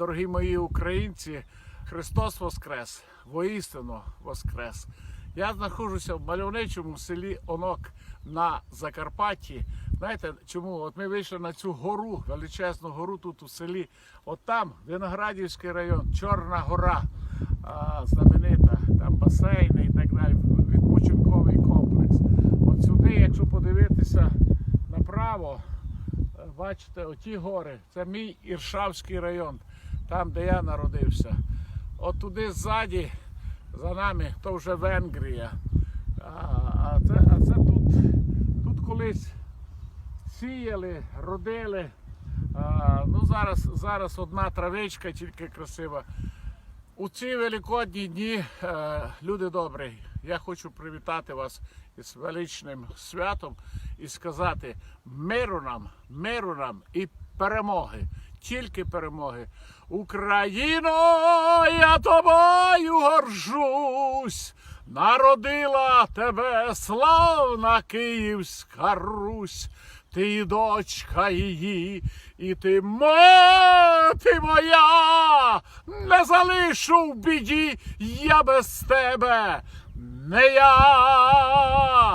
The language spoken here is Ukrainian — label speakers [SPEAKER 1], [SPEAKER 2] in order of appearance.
[SPEAKER 1] дорогі мої українці, Христос Воскрес, воістину Воскрес. Я знаходжуся в мальовничому селі Онок на Закарпатті. Знаєте чому? От ми вийшли на цю гору, величезну гору тут у селі. От там Виноградівський район, Чорна гора, а, знаменита, там басейни і так далі, відпочинковий комплекс. От сюди, якщо подивитися направо, Е, Бачите, оті гори, це мій Іршавський район, там, де я народився. От туди ззаді, за нами, то вже Венгрія. А, це, а це тут, тут колись сіяли, родили. А, ну зараз, зараз одна травичка тільки красива. У ці великодні дні, е, люди добрі, я хочу привітати вас із величним святом і сказати миру нам, миру нам і перемоги, тільки перемоги. Україно, я тобою горжусь, народила тебе славна Київська Русь. Ти і дочка її, і ти мати моя, не залишу в біді я без тебе, не я.